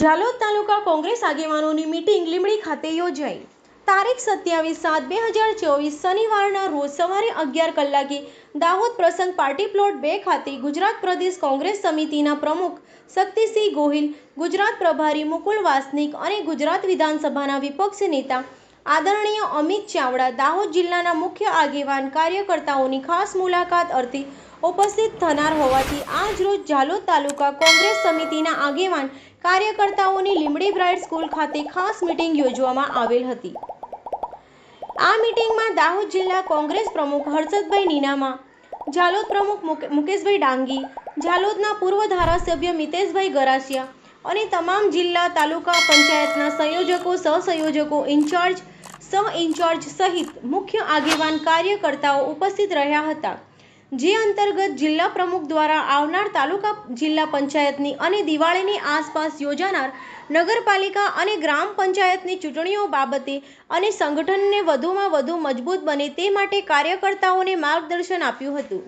ઝાલોદ તાલુકા કોંગ્રેસ આગેવાનોની મીટિંગ લીમડી ખાતે યોજાઈ. તારીખ સત્યાવીસ સાત બે હજાર ચોવીસ શનિવારના રોજ સવારે અગિયાર કલાકે દાહોદ પ્રસંગ પાર્ટી પ્લોટ બે ખાતે ગુજરાત પ્રદેશ કોંગ્રેસ સમિતિના પ્રમુખ શક્તિસિંહ ગોહિલ, ગુજરાત પ્રભારી મુકુલ વાસનિક અને ગુજરાત વિધાનસભાના વિપક્ષ નેતા આદરણીય અમિત ચાવડા, દાહોદ જિલ્લાના મુખ્ય આગેવાન, કાર્યકર્તાઓની ખાસ મુલાકાત અર્થે ઉપસ્થિત થનાર હોવાથી આજ રોજ ઝાલોદ તાલુકા કોંગ્રેસ સમિતિના આગેવાન કાર્યકર્તાઓની લીમડી બ્રાઇટ સ્કૂલ ખાતે ખાસ મીટિંગ યોજવામાં આવેલ હતી. આ મીટિંગમાં દાહોદ જિલ્લા કોંગ્રેસ પ્રમુખ હર્ષદભાઈ નીનામા, ઝાલોદ પ્રમુખ મુકેશભાઈ ડાંગી, ઝાલોદના પૂર્વ ધારાસભ્ય મિતેશભાઈ ગરાસિયા અને તમામ જિલ્લા તાલુકા પંચાયતના સંયોજકો, સહસંયોજકો, ઇન્ચાર્જ સહ ઇન્ચાર્જ સહિત મુખ્ય આગેવાન કાર્યકર્તાઓ ઉપસ્થિત રહ્યા હતા. જે અંતર્ગત જિલ્લા પ્રમુખ દ્વારા આવનાર તાલુકા જિલ્લા પંચાયતની અને દિવાળીની આસપાસ યોજાનાર નગરપાલિકા અને ગ્રામ પંચાયતની ચૂંટણીઓ બાબતે અને સંગઠનને વધુમાં વધુ મજબૂત બને તે માટે કાર્યકર્તાઓને માર્ગદર્શન આપ્યું હતું.